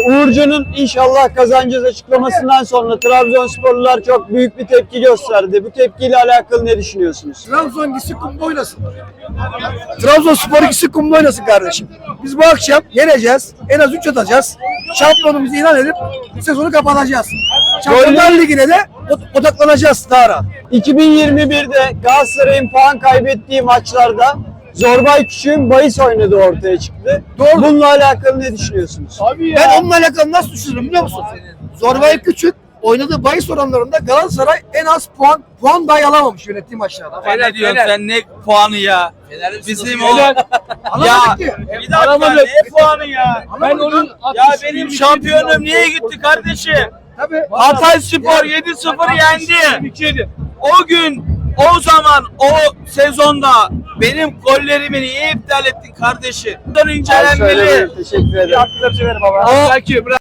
Uğurcan'ın inşallah kazanacağız açıklamasından sonra Trabzonsporlular çok büyük bir tepki gösterdi. Bu tepkiyle alakalı ne düşünüyorsunuz? Trabzon gitsin kumda oynasın. Trabzonspor gitsin kumda oynasın kardeşim. Biz bu akşam yeneceğiz. En az 3 atacağız. Şampiyonumuzu ilan edip sezonu kapatacağız. Şampiyonlar Ligi'ne de od- odaklanacağız daha rahat. 2021'de Galatasaray'ın puan kaybettiği maçlarda Zorbay Küçük'ün bahis oynadığı ortaya çıktı. Doğru. Bununla alakalı ne düşünüyorsunuz? Ben onunla alakalı nasıl düşünürüm biliyor musun? Zorbay Küçük oynadığı bahis oranlarında Galatasaray en az puan puan dahi alamamış yönettiği maçlarda. Ne diyorsun sen ne puanı ya? Bizim o. Ki. Bir dakika ne puanı ya? Ben onun Ya benim şampiyonum niye gitti kardeşim? tabii Hatay Spor 7-0 yendi. O gün o zaman o sezonda benim gollerimi niye iptal ettin kardeşim? Bunlar Ben incelenmeli. Teşekkür ederim. O,